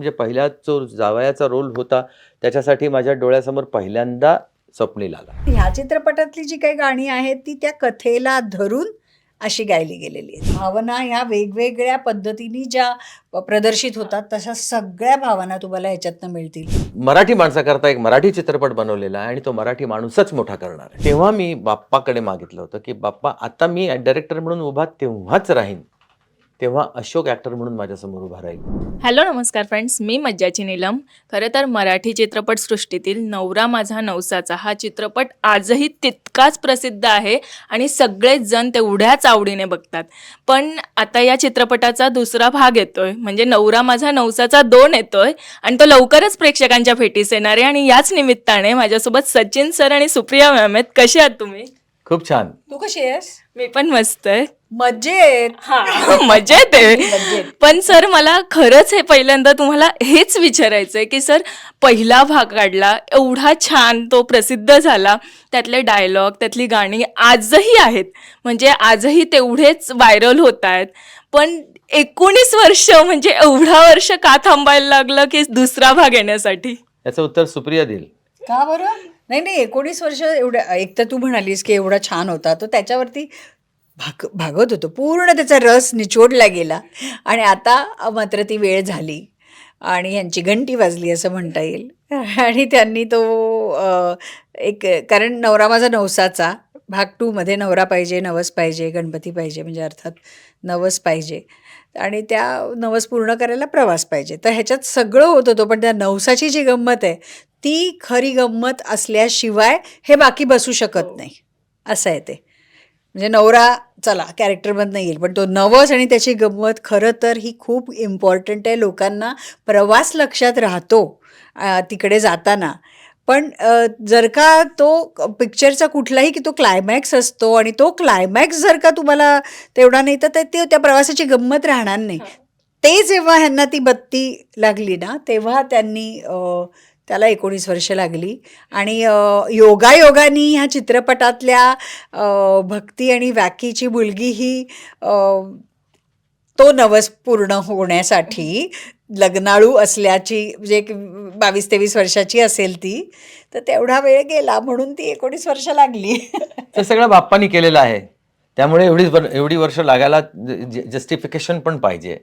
म्हणजे पहिला जो जावयाचा रोल होता त्याच्यासाठी माझ्या डोळ्यासमोर पहिल्यांदा स्वप्नील आला. ह्या चित्रपटातली जी काही गाणी आहेत ती त्या कथेला धरून अशी गायली गेलेली आहेत. भावना ह्या वेगवेगळ्या पद्धतीने ज्या प्रदर्शित होतात तशा सगळ्या भावना तुम्हाला ह्याच्यातनं मिळतील. मराठी माणसाकरता एक मराठी चित्रपट बनवलेला आहे आणि तो मराठी माणूसच मोठा करणार आहे. तेव्हा मी बाप्पाकडे मागितलं होतं की बाप्पा आता मी डायरेक्टर म्हणून उभा तेव्हाच राहीन. तेव्हा अशोक ॲक्टर म्हणून माझ्यासमोर उभा राहील. हॅलो नमस्कार फ्रेंड्स मी मज्जाची नीलम. खरं तर मराठी चित्रपटसृष्टीतील नवरा माझा नवसाचा हा चित्रपट आजही तितकाच प्रसिद्ध आहे आणि सगळेच जण तेवढ्याच आवडीने बघतात. पण आता या चित्रपटाचा दुसरा भाग येतोय. म्हणजे नवरा माझा नवसाचा दोन येतोय आणि तो लवकरच प्रेक्षकांच्या भेटीस येणार आहे आणि याच निमित्ताने माझ्यासोबत सचिन सर आणि सुप्रिया मॅम आहेत. कसे आहात तुम्ही? खूप छान. तू कशी आहेस? मी पण मस्त आहे. मजेत. हा. मजेत आहे. पण सर मला खरंच हे पहिल्यांदा तुम्हाला हेच विचारायचं आहे की सर पहिला भाग काढला एवढा छान तो प्रसिद्ध झाला. त्यातले डायलॉग त्यातली गाणी आजही आहेत. म्हणजे आजही तेवढेच व्हायरल होत आहेत. पण एकोणीस वर्ष म्हणजे एवढा वर्ष का थांबायला लागलं की दुसरा भाग येण्यासाठी? याचं उत्तर सुप्रिया देईल. का बरं? नाही नाही एकोणीस वर्ष एवढ्या एक तर तू म्हणालीस की एवढा छान होता. तो त्याच्यावरती भाग भागवत होतो. पूर्ण त्याचा रस निचोडला गेला. आणि आता मात्र ती वेळ झाली. आणि यांची घंटी वाजली असं म्हणता येईल. आणि त्यांनी तो एक कारण नवरा माझा नवसाचा. भाग टूमध्ये नवरा पाहिजे नवस पाहिजे गणपती पाहिजे म्हणजे अर्थात नवस पाहिजे. आणि त्या नवस पूर्ण करायला प्रवास पाहिजे. तर ह्याच्यात सगळं होत होतं पण त्या नवसाची जी गंमत आहे ती खरी गंमत असल्याशिवाय हे बाकी बसू शकत नाही. असं आहे ते. म्हणजे नवरा चला कॅरेक्टरमधनं येईल. पण तो नवस आणि त्याची गंमत खरं तर ही खूप इम्पॉर्टंट आहे. लोकांना प्रवास लक्षात राहतो तिकडे जाताना. पण जर का तो पिक्चरचा कुठलाही की तो क्लायमॅक्स असतो आणि तो क्लायमॅक्स जर का तुम्हाला तेवढा नाही तर ते त्या प्रवासाची गंमत राहणार नाही. ते जेव्हा ह्यांना ती बत्ती लागली ना तेव्हा त्यांनी त्याला एकोणीस वर्ष लागली. आणि योगायोगानी ह्या चित्रपटातल्या भक्ती आणि व्याकीची मुलगी ही तो नवस पूर्ण होण्यासाठी लग्नाळू असल्याची म्हणजे बावीस तेवीस वर्षाची असेल ती तर तेवढा वेळ गेला म्हणून ती एकोणीस वर्ष लागली. ते सगळं बाप्पानी केलेलं आहे. त्यामुळे एवढी एवढी वर्ष लागायला जस्टिफिकेशन पण पाहिजे.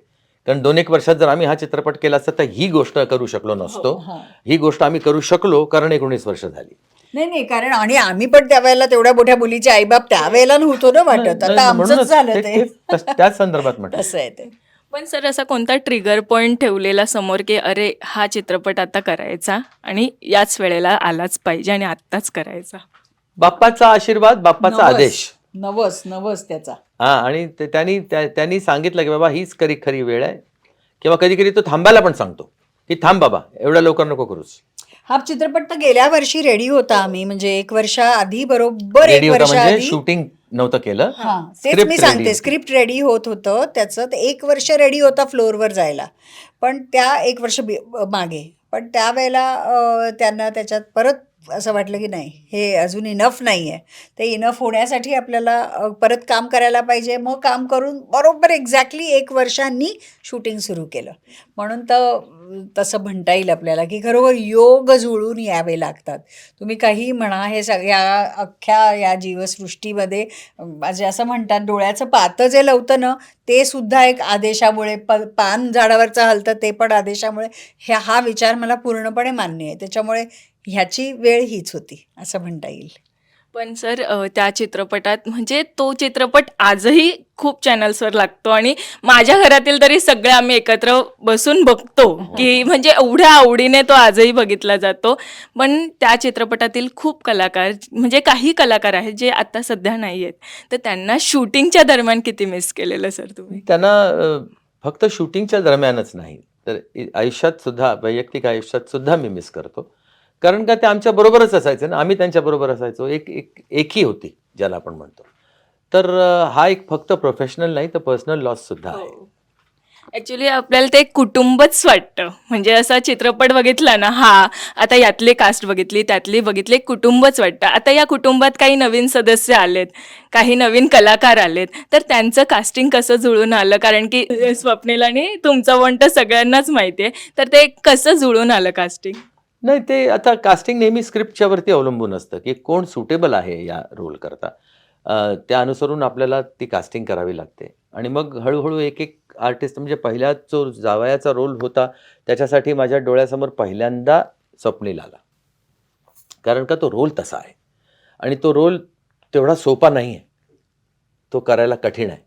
कारण दोन एक वर्षात जर आम्ही हा चित्रपट केला असता तर ही गोष्ट करू शकलो नसतो. हा. ही गोष्ट आम्ही करू शकलो कारण एकोणीस वर्ष झाली. नाही नाही कारण आणि आम्ही पण त्यावेळेला तेवढ्या मोठ्या मुलीचे आईबाप त्यावेळेला नव्हतो ना वाटत. आता आमचंच झालं ते- त्याच संदर्भात म्हटलं. असं आहे ते. पण सर असा कोणता ट्रिगर पॉईंट ठेवलेला समोर की अरे हा चित्रपट आता करायचा आणि याच वेळेला आलाच पाहिजे आणि आत्ताच करायचा? बाप्पाचा आशीर्वाद बाप्पाचा. आदेश. नवस नवस त्याचा. हा आणि ते- त्यांनी त्या- त्यांनी सांगितलं की बाबा हीच खरी खरी वेळ आहे. किंवा कधी कधी तो थांबायला पण सांगतो की थांब बाबा एवढ्या लवकर नको करूस. हा चित्रपट तर गेल्या वर्षी रेडी होता आम्ही म्हणजे एक वर्षा आधी बरोबर रेडी एक होता वर्ष म्हणजे आधी. शूटिंग नव्हतं केलं. हा तेच Script मी ready सांगते होती. स्क्रिप्ट रेडी होत होतं त्याचं ते एक वर्ष रेडी होता फ्लोअरवर जायला. पण त्या एक वर्ष बी- मागे. पण त्यावेळेला अं, त्यांना त्याच्यात परत असं वाटलं की नाही हे अजून इनफ नाही आहे. ते इनफ होण्यासाठी आपल्याला परत काम करायला पाहिजे. मग काम करून बरोबर एक्झॅक्टली एक वर्षांनी शूटिंग सुरू केलं. म्हणून तर तसं म्हणता येईल आपल्याला की खरोखर योग जुळून यावे लागतात. तुम्ही काही म्हणा हे सगळ्या अख्ख्या या जीवसृष्टीमध्ये जे असं म्हणतात डोळ्याचं पातं जे लवतं ना ते सुद्धा एक आदेशामुळे प पान झाडावरचं हलतं ते पण आदेशामुळे ह्या हा विचार मला पूर्णपणे मान्य आहे. त्याच्यामुळे ह्याची वेळ हीच होती असं म्हणता येईल. पण सर त्या चित्रपटात म्हणजे तो चित्रपट आजही खूप चॅनल्सवर लागतो आणि माझ्या घरातील तरी सगळे आम्ही एकत्र बसून बघतो की म्हणजे एवढ्या आवडीने तो आजही बघितला जातो. पण त्या चित्रपटातील खूप कलाकार म्हणजे काही कलाकार आहेत जे आता सध्या नाही आहेत. तर त्यांना शूटिंगच्या दरम्यान किती मिस केलेलं सर तुम्ही? त्यांना फक्त शूटिंगच्या दरम्यानच नाही. तर आयुष्यात सुद्धा वैयक्तिक आयुष्यात सुद्धा मी मिस करतो. कारण का ते आमच्या बरोबरच असायचे ना? आम्ही त्यांच्या बरोबर असायचो. एक एक एकी होती ज्याला आपण म्हणतो. तर हा एक फक्त प्रोफेशनल नाही तर पर्सनल लॉस सुद्धा आहे. हो. ऍक्च्युली आपल्याला ते कुटुंबच वाटतं. म्हणजे असा चित्रपट बघितला ना हा आता यातले कास्ट बघितली त्यातली बघितली एक कुटुंबच वाटतं. आता या कुटुंबात काही नवीन सदस्य आलेत काही नवीन कलाकार आलेत तर त्यांचं कास्टिंग कसं जुळून आलं? कारण की स्वप्नेला आणि तुमचं वंट सगळ्यांनाच माहिती आहे तर ते कसं जुळून आलं कास्टिंग नाही ते आता कास्टिंग नेहमी स्क्रिप्टच्या वरती अवलंबून असतं की कोण सुटेबल आहे या रोल करता. त्या अनुसरून आपल्याला ती कास्टिंग करावी लागते. आणि मग हळूहळू एक एक आर्टिस्ट म्हणजे पहिला जो जावयाचा रोल होता त्याच्यासाठी माझ्या डोळ्यासमोर पहिल्यांदा स्वप्नील आला. कारण का तो रोल तसा आहे. आणि तो रोल तेवढा सोपा नाही आहे तो करायला कठीण आहे.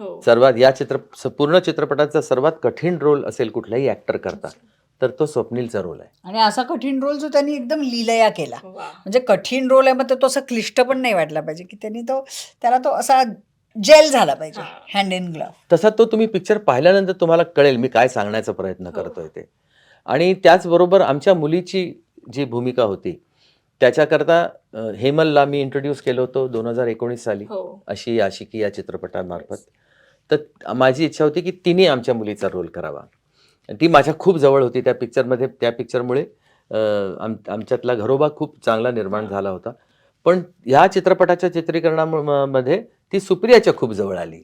हो. सर्वात या चित्र पूर्ण चित्रपटाचा सर्वात कठीण रोल असेल कुठलाही ऍक्टर करता. तर तो स्वप्नीलचा रोल आहे. आणि असा कठीण रोल जो त्यांनी एकदम लीलया केला. म्हणजे कठीण रोल आहे मग तो असा क्लिष्ट पण नाही वाटला पाहिजे की त्यांनी तो त्याला तो असा जेल झाला पाहिजे हँड इन ग्लव्ह तसा तो तुम्ही पिक्चर पाहिल्यानंतर तुम्हाला कळेल मी काय सांगण्याचा प्रयत्न करतोय ते. आणि त्याचबरोबर आमच्या मुलीची जी भूमिका होती त्याच्याकरता हेमलला मी इंट्रोड्यूस केलं होतं दोन हजार एकोणीस साली हो. अशी आशिकी या चित्रपटामार्फत. तर माझी इच्छा होती की तिने आमच्या मुलीचा रोल करावा. आणि ती माझ्या खूप जवळ होती. त्या पिक्चरमध्ये त्या पिक्चरमुळे आम आमच्यातला घरोबा खूप चांगला निर्माण झाला होता. पण ह्या चित्रपटाच्या चित्रीकरणामध्ये ती सुप्रियाच्या खूप जवळ आली.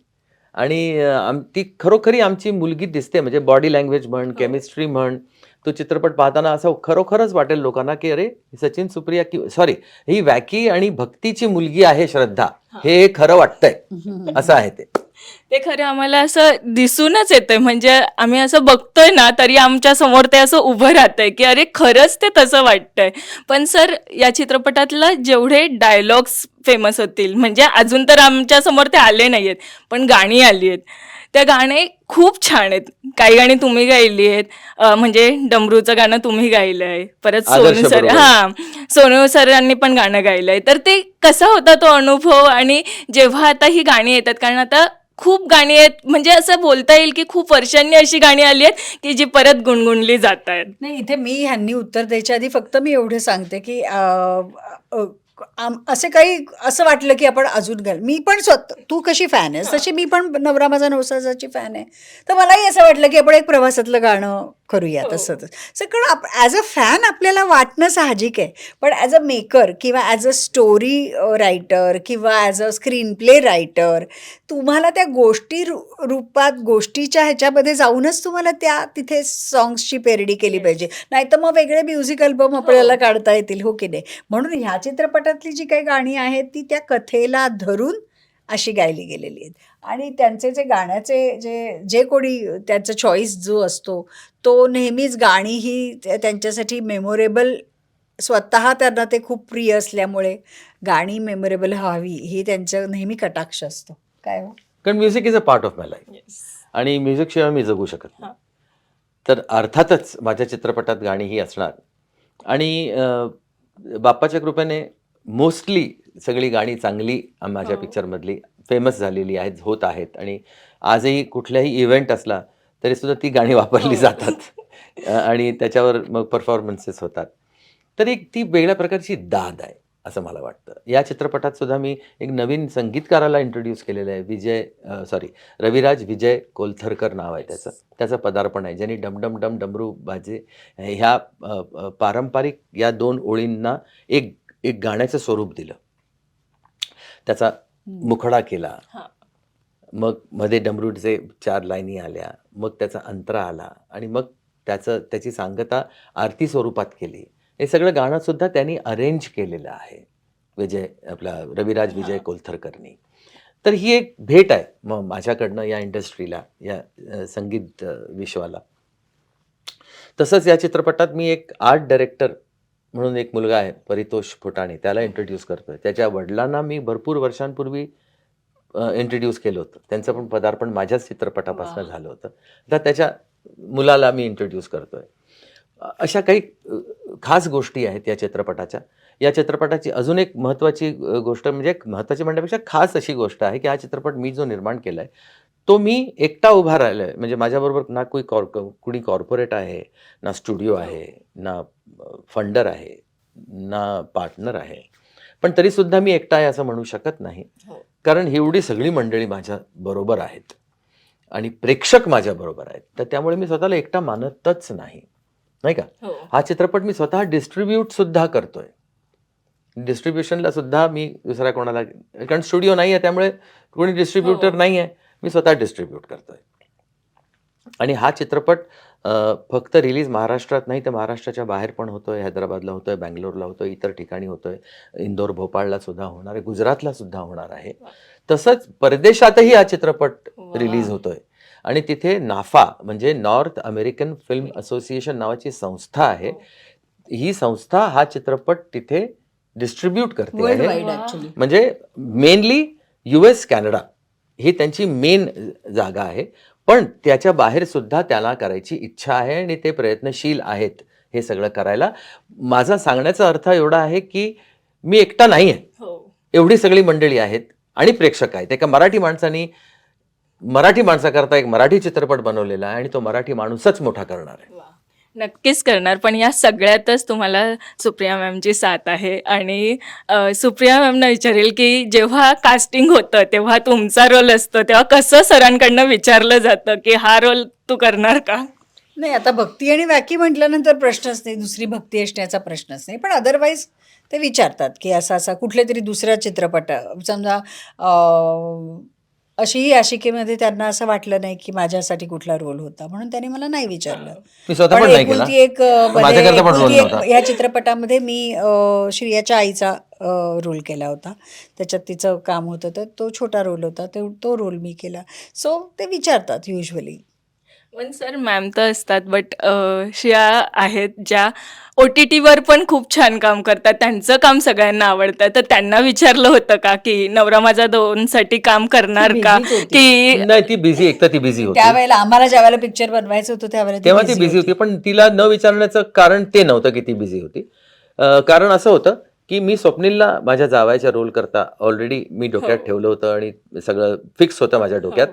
आणि आम ती खरोखरी आमची मुलगी दिसते. म्हणजे बॉडी लँग्वेज म्हण केमिस्ट्री म्हण तो चित्रपट पाहताना असं खरोखरच वाटेल लोकांना की अरे ही सचिन सुप्रिया की सॉरी ही वॅकी आणि भक्तीची मुलगी आहे श्रद्धा. हे. खरं वाटतंय. असं आहे ते. ते खरं आम्हाला असं दिसूनच येतंय. म्हणजे आम्ही असं बघतोय ना तरी आमच्यासमोर ते असं उभं राहतंय की अरे खरंच ते तसं वाटतंय. पण सर या चित्रपटातलं जेवढे डायलॉग्स फेमस होतील म्हणजे अजून तर आमच्यासमोर ते आले नाहीयेत पण गाणी आली आहेत. त्या गाणे खूप छान आहेत. काही गाणी तुम्ही गायली आहेत. म्हणजे डमरूचं गाणं तुम्ही गायलं आहे परत सोनू सर. हा. सोनू सरांनी पण गाणं गायलंय. तर ते कसा होता तो अनुभव? आणि जेव्हा आता ही गाणी येतात कारण आता खूप गाणी आहेत. म्हणजे असं बोलता येईल की खूप वर्षांनी अशी गाणी आली आहेत की जी परत गुणगुणली जात आहेत. नाही इथे मी ह्यांनी उत्तर द्यायच्या आधी फक्त मी एवढे सांगते की आम- असे काही असं वाटलं की आपण अजून घाल. मी पण स्वतः तू कशी फॅन आहेस? तशी मी पण नवरा माझा नवसाची फॅन आहे. तर मलाही असं वाटलं की आपण एक प्रवासातलं गाणं करूया तसं तसं कारण ॲज अ फॅन आपल्याला वाटणं साहजिक आहे. पण ॲज अ मेकर किंवा ॲज अ स्टोरी रायटर किंवा as a screenplay writer तुम्हाला त्या गोष्टी रू- रूपात गोष्टीच्या ह्याच्यामध्ये जाऊनच तुम्हाला त्या तिथे सॉंग्सची पेरडी केली पाहिजे. नाहीतर मग वेगळे म्युझिक अल्बम आपल्याला काढता येतील हो की नाही? म्हणून ह्या चित्रपटातली जी काही गाणी आहेत ती त्या कथेला धरून अशी गायली गेलेली आहेत. आणि त्यांचे जे गाण्याचे जे जे कोणी त्यांचा चॉईस जो असतो तो नेहमीच गाणी ही त्या- त्यांच्यासाठी मेमोरेबल स्वतः त्यांना ते खूप प्रिय असल्यामुळे गाणी मेमोरेबल व्हावी ही त्यांचं नेहमी कटाक्ष असतो. काय हो? कारण music is a part of my life आणि म्युझिकशिवाय मी जगू शकत नाही. तर अर्थातच माझ्या चित्रपटात गाणी ही असणार. आणि बाप्पाच्या कृपेने मोस्टली सगळी गाणी चांगली माझ्या हो. पिक्चरमधली फेमस झालेली आहेत होत आहेत. आणि आजही कुठल्याही इव्हेंट असला तरी सुद्धा ती गाणी वापरली हो. जातात. अं, आणि त्याच्यावर मग परफॉर्मन्सेस होतात. तर एक ती वेगळ्या प्रकारची दाद आहे असं मला वाटतं. या चित्रपटात सुद्धा मी एक नवीन संगीतकाराला इंट्रोड्यूस केलेलं आहे विजय सॉरी रविराज विजय कोलथरकर नाव आहे त्याचं. त्याचं पदार्पण आहे ज्यांनी डमडम डम डमरू बाजे ह्या पारंपरिक या दोन ओळींना एक एक गाण्याचं स्वरूप दिलं. त्याचा मुखडा केला. मग मध्ये डमरूटचे चार लाईनी आल्या. मग त्याचा अंतरा आला. आणि मग त्याचं त्याची सांगता आरती स्वरूपात केली. हे सगळं गाणं सुद्धा त्यांनी अरेंज केलेलं आहे. विजय आपला रविराज विजय कोलथरकरनी. तर ही एक भेट आहे मग माझ्याकडनं या इंडस्ट्रीला या संगीत विश्वाला. तसंच या चित्रपटात मी एक आर्ट डायरेक्टर म्हणून एक मुलगा आहे परितोष फुटाणे त्याला इंट्रोड्यूस करतोय. त्याच्या वडिलांना मी भरपूर वर्षांपूर्वी इंट्रोड्यूस केलं होतं. त्यांचं पण पदार्पण माझ्याच चित्रपटापासून. झालं होतं. आता त्याच्या मुलाला मी इंट्रोड्यूस करतोय. अशा काही खास गोष्टी आहेत या चित्रपटाच्या. या चित्रपटाची अजून एक महत्त्वाची गोष्ट म्हणजे एक महत्त्वाची म्हणण्यापेक्षा खास अशी गोष्ट आहे की हा चित्रपट मी जो निर्माण केला आहे तो मी एकटा उभा राहिलो आहे म्हणजे माझ्याबरोबर ना कोणी कॉर कुणी कॉर्पोरेट आहे ना स्टुडिओ आहे ना फंडर आहे ना पार्टनर आहे. पण तरीसुद्धा मी एकटा आहे असं म्हणू शकत नाही. हो. कारण एवढी सगळी मंडळी माझ्या बरोबर आहेत. आणि प्रेक्षक माझ्याबरोबर आहेत. तर त्यामुळे मी स्वतःला एकटा मानतच नाही. नाही का? हो. हा चित्रपट मी स्वतः डिस्ट्रीब्यूट सुद्धा करतोय. डिस्ट्रीब्युशनला सुद्धा मी दुसऱ्या कोणाला कारण स्टुडिओ नाही आहे त्यामुळे कोणी डिस्ट्रीब्युटर हो. नाही आहे मी स्वतः डिस्ट्रीब्यूट करतोय. आणि हा चित्रपट फक्त रिलीज महाराष्ट्रात नाही तर महाराष्ट्राच्या बाहेर पण होतोय हैदराबादला होतोय बँगलोरला होतोय इतर ठिकाणी होतोय इंदोर भोपाळला सुद्धा होणार आहे गुजरातला सुद्धा होणार आहे. तसंच परदेशातही हा चित्रपट. रिलीज होतोय. आणि तिथे नाफा म्हणजे नॉर्थ अमेरिकन फिल्म असोसिएशन नावाची संस्था आहे. ही. संस्था हा चित्रपट तिथे डिस्ट्रीब्यूट करते आहे. म्हणजे मेनली यू एस कॅनडा ही त्यांची मेन जागा आहे. पण त्याच्या बाहेर सुद्धा त्याला करायची इच्छा आहे आणि ते प्रयत्नशील आहेत हे सगळं करायला. माझा सांगण्याचा अर्थ एवढा आहे की मी एकटा नाही आहे हो. एवढी सगळी मंडळी आहेत आणि प्रेक्षक आहेत. एका मराठी माणसानी मराठी माणसाकरता एक मराठी चित्रपट बनवलेला आहे आणि तो मराठी माणूसच मोठा करणार आहे. नक्कीच करणार पण या सगळ्यातच तुम्हाला सुप्रिया मॅमची साथ आहे. आणि अ, सुप्रिया मॅमना विचारेल की जेव्हा कास्टिंग होतं तेव्हा तुमचा रोल असतो तेव्हा कसं सरांकडनं विचारलं जातं की हा रोल तू करणार का? नाही आता भक्ती आणि व्याकी म्हटल्यानंतर प्रश्नच नाही दुसरी भक्ती असण्याचा प्रश्नच नाही पण अदरवाईज ते विचारतात की असा असा कुठल्या तरी दुसऱ्या चित्रपट समजा अं, अशीही आशिकेमध्ये त्यांना असं वाटलं नाही की माझ्यासाठी कुठला रोल होता. म्हणून त्यांनी मला नाही विचारलं. मी स्वतः पण पण नाही केला. एकुलती एक अं, मध्ये- माझ्याकरता पण रोल एकुलती एक नव्हता ह्या चित्रपटामध्ये मी अं, श्रियाच्या आईचा रोल केला होता. त्याच्यात तिचं काम होतं. तर तो छोटा रोल होता. तो तो रोल मी केला. सो ते विचारतात युजली पण सर मॅम तर असतात बट शिया आहेत ज्या ओ टी टीवर पण खूप छान काम करतात. त्यांचं काम सगळ्यांना आवडतं. तर त्यांना विचारलं होतं का की नवरा माझा दोनसाठी काम करणार का? busy होती. की नाही ती बिझी एक तर ती बिझी होती. त्यावेळेला आम्हाला ज्या वेळेला पिक्चर बनवायचं होतं त्यावेळेला तेव्हा ती बिझी होती. पण तिला न विचारण्याचं कारण ते नव्हतं की ती बिझी होती. अं, कारण असं होतं की मी स्वप्नीलला माझ्या जावायच्या रोल करता ऑलरेडी मी डोक्यात हो. ठेवलं होतं आणि सगळं फिक्स होतं माझ्या डोक्यात.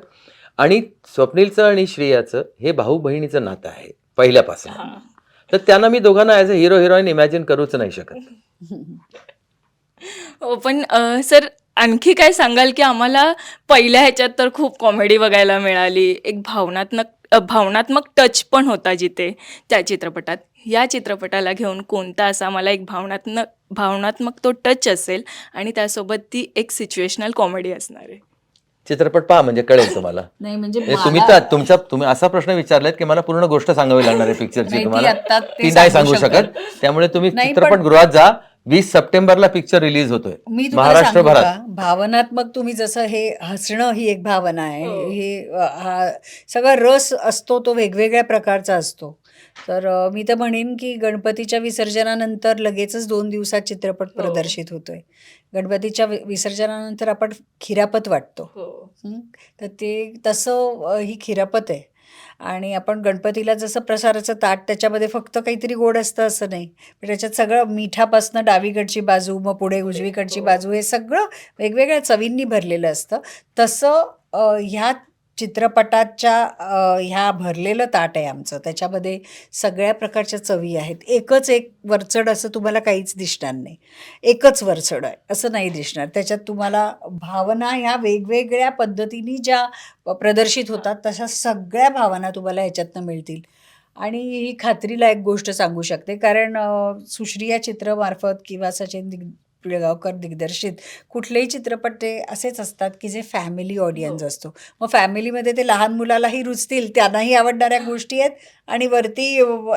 आणि स्वप्नीलचं आणि श्रेयाचं हे भाऊ बहिणीचं नातं आहे पहिल्यापासून. तर त्यांना मी दोघांना as a hero heroine imagine करूच नाही शकत. हो पण सर आणखी काय सांगाल की आम्हाला पहिल्या ह्याच्यात तर खूप कॉमेडी बघायला मिळाली. एक भावनात्मक भावनात्मक टच पण होता जिथे त्या चित्रपटात. या चित्रपटाला घेऊन कोणता असा मला एक भावनात्मक भावनात्मक तो टच असेल आणि त्यासोबत ती एक सिच्युएशनल कॉमेडी असणार आहे. चित्रपट पहा म्हणजे कळेल तुम्हाला. नाही म्हणजे हे तुम्ही मला- तर तुमच्या तुम्ही असा प्रश्न विचारलात की मला पूर्ण गोष्ट सांगावी लागणार आहे पिक्चरची ती तुम्हाला. आत्ता ते ती नाही सांगू सांगू शकत. त्यामुळे तुम्ही नाही, पण- चित्रपटगृहात जा. वीस सप्टेंबरला पिक्चर रिलीज होतोय. मी तुम्हाला सांगू महाराष्ट्रभरात का? भावनात्मक तुम्ही जसं हे हसणं ही एक भावना आहे. हो. हे अ, हा सगळा रस असतो तो वेगवेगळ्या प्रकारचा असतो. तर मी तर म्हणेन की गणपतीच्या विसर्जनानंतर लगेचच दोन दिवसात चित्रपट हो. प्रदर्शित होतोय गणपतीच्या वि- विसर्जनानंतर आपण खिरापत वाटतो हं? तर ते तसं अ, ही खिरापत आहे आणि आपण गणपतीला जसं प्रसाराचं ताट त्याच्यामध्ये फक्त काहीतरी गोड असतं असं नाही पण त्याच्यात सगळं मिठापासनं डावीकडची बाजू मग पुढे उजवीकडची हो. बाजू हे सगळं वेगवेगळ्या चवींनी भरलेलं असतं तसं अ, ह्या चित्रपटाच्या ह्या भरलेलं ताट आहे आमचं. त्याच्यामध्ये सगळ्या प्रकारच्या चवी आहेत. एकच एक वरचढ असं तुम्हाला काहीच दिसणार नाही. एकच वरचढ आहे. असं नाही दिसणार. त्याच्यात तुम्हाला भावना ह्या वेगवेगळ्या पद्धतीने ज्या प्रदर्शित होतात तशा सगळ्या भावना तुम्हाला ह्याच्यातनं मिळतील. आणि ही खात्रीलायक गोष्ट सांगू शकते. कारण सुश्रिया चित्रमार्फत किंवा सचिन पिळगावकर दिग्दर्शित कुठलेही चित्रपट ते असेच असतात की जे फॅमिली ऑडियन्स हो. असतो. मग फॅमिलीमध्ये ते लहान मुलालाही रुचतील त्यांनाही आवडणाऱ्या गोष्टी आहेत आणि वरती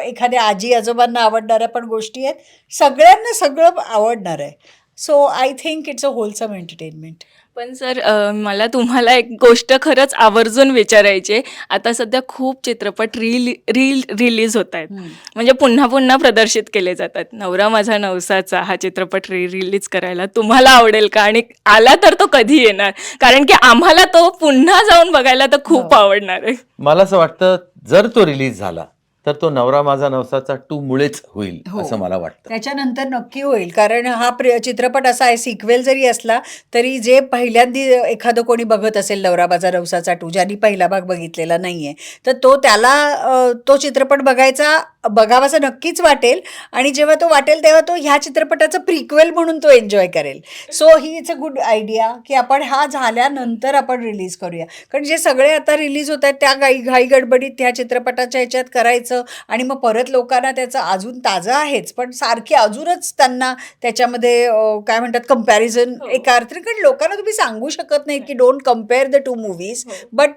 एखाद्या आजी आजोबांना आवडणाऱ्या पण गोष्टी आहेत. सगळ्यांना सगळं आवडणार आहे. So I think it's a wholesome entertainment पण सर अ, मला तुम्हाला एक गोष्ट खरंच आवर्जून विचारायची आहे. आता सध्या खूप चित्रपट रील रील रिलीज होत आहेत. म्हणजे पुन्हा पुन्हा प्रदर्शित केले जातात. नवरा माझा नवसाचा हा चित्रपट री रिलीज करायला तुम्हाला आवडेल का? आणि आला तर तो कधी येणार? कारण की आम्हाला तो पुन्हा जाऊन बघायला तर खूप हो. आवडणार आहे. मला असं वाटतं जर तो रिलीज झाला तर तो नवरा माझा नवसाचा टू मुळेच होईल हो. असं मला वाटतं त्याच्यानंतर नक्की होईल कारण हा प्र चित्रपट असा आहे सिक्वेल जरी असला तरी जे पहिल्यांदी एखादं कोणी बघत असेल नवरा बाजा रवसाचा टू ज्यांनी पहिला भाग बघितलेला नाहीये तर तो त्याला अ, तो चित्रपट बघायचा बघावासा नक्कीच वाटेल. आणि जेव्हा तो वाटेल तेव्हा तो ह्या चित्रपटाचं प्रिक्वेल म्हणून तो एन्जॉय करेल. सो ही इट्स अ गुड आयडिया की आपण हा झाल्यानंतर आपण रिलीज करूया. कारण जे सगळे आता रिलीज होत आहेत त्या गाई घाई गडबडीत ह्या चित्रपटाच्या ह्याच्यात करायचं आणि मग परत लोकांना त्याचं अजून ताजं आहेच. पण सारखी अजूनच त्यांना त्याच्यामध्ये काय म्हणतात कंपॅरिझन हो. एका अर्थाने कारण लोकांना तुम्ही सांगू शकत नाही की don't compare the two movies. But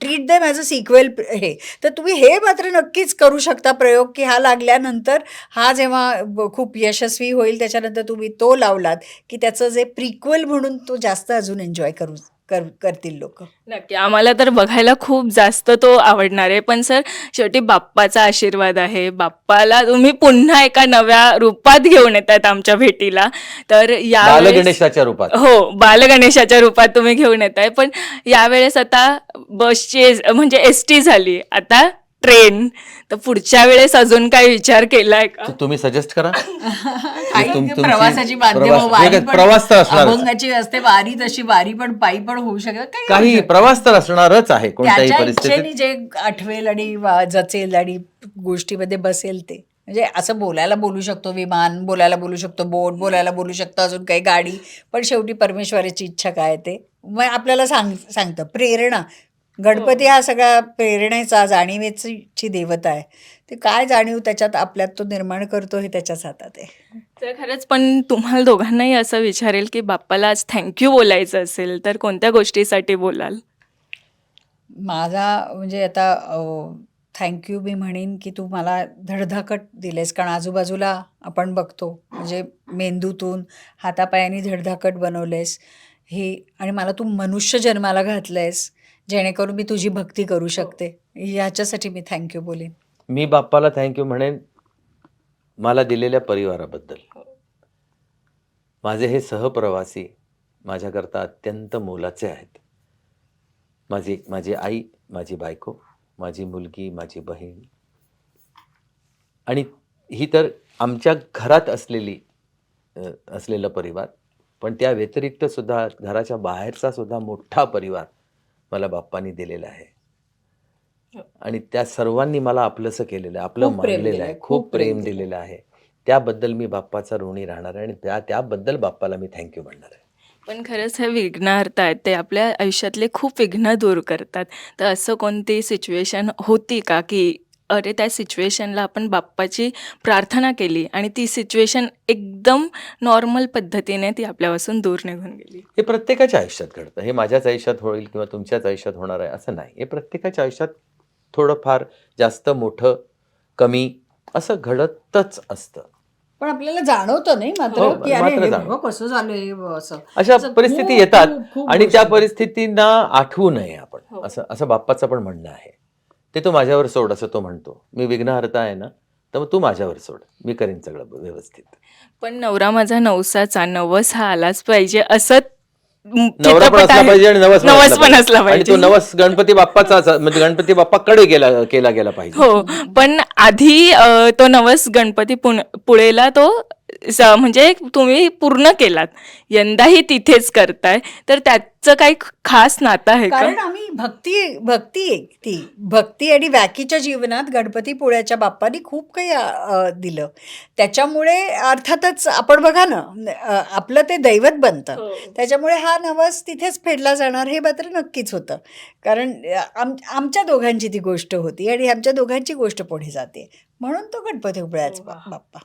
treat them as a sequel हे. तर तुम्ही हे मात्र नक्कीच करू शकता प्रयोग. की हा लागल्यानंतर हा जेव्हा खूप यशस्वी होईल त्याच्यानंतर तुम्ही तो लावलात की त्याचं जे प्रिक्वेल म्हणून तो जास्त अजून एन्जॉय करू कर करतील लोक. नक्की. आम्हाला तर बघायला खूप जास्त तो आवडणार आहे. पण सर शेवटी बाप्पाचा आशीर्वाद आहे. बाप्पाला तुम्ही पुन्हा एका नव्या रूपात घेऊन येत आहेत आमच्या भेटीला. तर या बालगणेशाच्या रूपात. हो बालगणेशाच्या रूपात तुम्ही घेऊन येत आहे पण यावेळेस आता बसची म्हणजे एस टी झाली. आता ट्रेन. तर पुढच्या वेळेस अजून काय विचार केलाय का? तु- तुम्ही सजेस्ट करा. काही तुम- तुमची प्रवासाची माध्यमं प्रवास- वारी वेगळं पण प्रवास तर असणारच. अभंगाची असते वारी तशी वारी पण पायी पण होऊ शकत. काही काही प्रवास तर असणारच आहे कोणत्याही त्याच्या परिस्थितीत. इच्छेने जे आठवेल आणि वा- जचेल आणि गोष्टीमध्ये बसेल ते. म्हणजे असं बोलायला बोलू शकतो विमान बोलायला बोलू शकतो बोट बोलायला बोलू शकतो अजून काही गाडी. पण शेवटी परमेश्वराची इच्छा काय ते? मग आपल्याला सांग सांगतं प्रेरणा. गणपती हा. सगळा प्रेरणेचा जाणीवेची देवता आहे. ते काय जाणीव त्याच्यात आपल्यात तो निर्माण करतो हे त्याच्याच हातात आहे. तर खरंच पण तुम्हाला दोघांनाही असं विचारेल की बाप्पाला आज थँक्यू बोलायचं असेल तर कोणत्या गोष्टीसाठी बोलाल? माझा म्हणजे आता थँक्यू मी म्हणेन की तू मला धडधाकट दिलेस कारण आजूबाजूला आपण बघतो म्हणजे मेंदूतून हातापायाने धडधाकट बनवलेस ही आणि मला तू मनुष्य जन्माला घातलंयस जेणेकरून मी तुझी भक्ती करू शकते. ह्याच्यासाठी मी थँक्यू बोलेन. मी बाप्पाला थँक्यू म्हणेन मला दिलेल्या परिवाराबद्दल. माझे हे सहप्रवासी माझ्याकरता अत्यंत मोलाचे आहेत. माझी माझी आई माझी बायको माझी मुलगी माझी बहीण. आणि ही तर आमच्या घरात असलेली असलेलं परिवार पण त्या व्यतिरिक्त सुद्धा घराच्या बाहेरचा सुद्धा मोठा परिवार मला बाप्पानी दिलेला आहे. आणि त्या सर्वांनी मला आपलंसं केलेलं आहे. आपलं मानलेलं आहे. खूप प्रेम दिलेलं आहे. त्याबद्दल मी बाप्पाचा ऋणी राहणार आहे आणि त्या त्याबद्दल बाप्पाला मी थँक्यू म्हणणार आहे. पण खरंच हे विघ्नहर्ता आहेत. ते आपल्या आयुष्यातले खूप विघ्न दूर करतात. तर असं कोणती सिच्युएशन होती का की अरे त्या सिच्युएशनला आपण बाप्पाची प्रार्थना केली आणि ती सिच्युएशन एकदम नॉर्मल पद्धतीने ती आपल्यापासून दूर निघून गेली. हे प्रत्येकाच्या आयुष्यात घडतं. हे माझ्याच आयुष्यात होईल किंवा तुमच्याच आयुष्यात होणार आहे असं नाही. हे प्रत्येकाच्या आयुष्यात थोडंफार जास्त मोठं कमी असं घडतच असतं. पण आपल्याला जाणवतं नाही मात्र हो, की अरे मात्र हे जाणवतं. कसं झालं हे असं. अशा असं परिस्थिती खूप- येतात खूप- खूप आणि त्या गोष्टी. परिस्थितींना आठवू नये आपण. हो. असं असं बाप्पाचं पण म्हणणं आहे. ते तू माझ्यावर सोड असं तो म्हणतो. मी विघ्नहर्ता आहे ना तर मग तू माझ्यावर सोड. मी करीन सगळं व्यवस्थित. पण नवरा माझा नवसाचा नवस हा आलाच पाहिजे असं नवरा पण चित्रपट असला आहे. पाहिजे आणि नवस नवस पण असला आणि पाहिजे. तो नवस गणपती बाप्पाचाच म्हणजे गणपती बाप्पाकडे गेला केला गेला पाहिजे. हो पण आधी अ, तो नवस गणपती पुण पुळेला तो म्हणजे तुम्ही पूर्ण केलात. यंदाही तिथेच करताय. तर त्याचं काही खास नातं आहे कारण आम्ही भक्ती भक्ती ती भक्ती आणि व्याकीच्या जीवनात गणपती पुळ्याच्या बाप्पानी खूप काही दिलं. त्याच्यामुळे अर्थातच आपण बघा ना आपलं ते दैवत बनतं. हो. त्याच्यामुळे हा नवस तिथेच फेडला जाणार हे मात्र नक्कीच होतं. कारण आम आमच्या दोघांची ती गोष्ट होती आणि आमच्या दोघांची गोष्ट पुढे जाते. म्हणून तो गणपती पुळ्याचा वा. बाप्पा.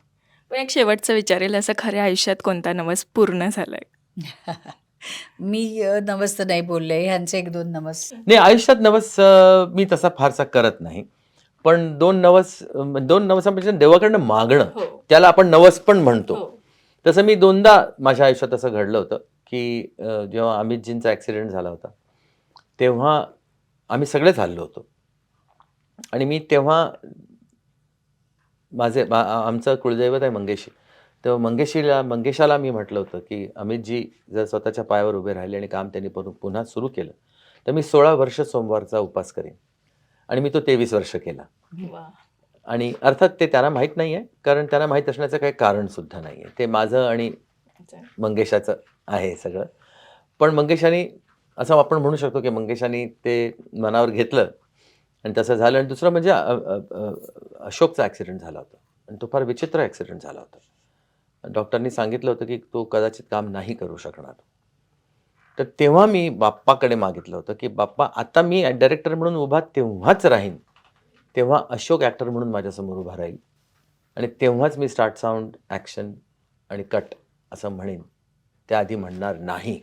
पण एक शेवटचं विचारेल असं खऱ्या आयुष्यात कोणता नवस पूर्ण झालाय? मी नवस तर नाही बोलले ह्यांचे एक दोन नवस. नाही आयुष्यात नवस मी तसा फारसा करत नाही. पण दोन नवस दोन नवसापेक्षा देवाकडनं मागणं हो. त्याला आपण नवस पण म्हणतो. तसं मी दोनदा माझ्या आयुष्यात असं घडलं होतं की जेव्हा अमितजींचा ॲक्सिडेंट झाला होता तेव्हा आम्ही सगळेच हल्लो होतो. आणि मी तेव्हा माझे मा- आमचं कुलदैवत आहे मंगेशी. तेव्हा मंगेशीला मंगेशाला मी म्हटलं होतं की अमितजी जर स्वतःच्या पायावर उभे राहिले आणि काम त्यांनी पुन्हा- पुन्हा सुरू केलं तर मी सोळा वर्ष सोमवारचा उपास करेन. आणि मी तो तेवीस वर्ष केला. आणि अर्थात ते त्यांना माहीत नाही आहे कारण त्यांना माहीत असण्याचं काही कारण सुद्धा नाही आहे ते माझं आणि मंगेशाचं आहे सगळं. पण मंगेशाने असं आपण म्हणू शकतो की मंगेशाने ते मनावर घेतलं आणि तसं झालं आणि दुसरं म्हणजे अशोकचा ॲक्सिडेंट झाला होता. आणि तो फार विचित्र ॲक्सिडेंट झाला होता. डॉक्टरनी सांगितलं होतं की तो कदाचित काम नाही करू शकणार. तर तेव्हा मी बाप्पाकडे मागितलं होतं की बाप्पा आता मी डायरेक्टर म्हणून उभा तेव्हाच राहीन. तेव्हा अशोक ॲक्टर म्हणून माझ्यासमोर उभा राहील. आणि तेव्हाच मी स्टार्ट साऊंड ॲक्शन आणि कट असं म्हणेन. त्याआधी म्हणणार नाही.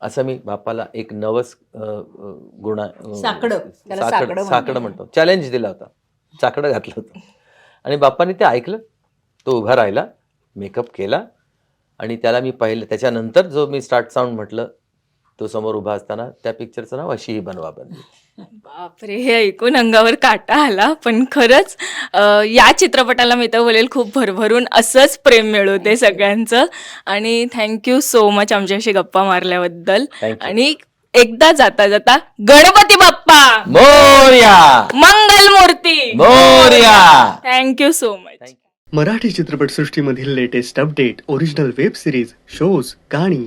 असं मी बाप्पाला एक नवस गुणा साकडं. त्याला साकडं म्हणतो. चॅलेंज दिला होता. साकडं घातलं होतं. आणि बाप्पाने ते ऐकलं. तो उभा राहिला मेकअप केला आणि त्याला मी पाहिलं. त्याच्यानंतर जो मी स्टार्ट साऊंड म्हटलं तो समोर उभा असताना त्या पिक्चरचं नाव अशीही बनवा बनली बापरे हे ऐकून अंगावर काटा आला. पण खरंच अं, या चित्रपटाला मी तर बोलेल खूप भरभरून असंच प्रेम मिळू दे सगळ्यांचं. आणि थँक्यू सो मच आमच्याशी गप्पा मारल्याबद्दल. Thank you. आणि एकदा जाता जाता Ganpati Bappa! Morya! Mangal Murti Morya thank you so much Marathi चित्रपटसृष्टीमधील latest update original web series shows गाणी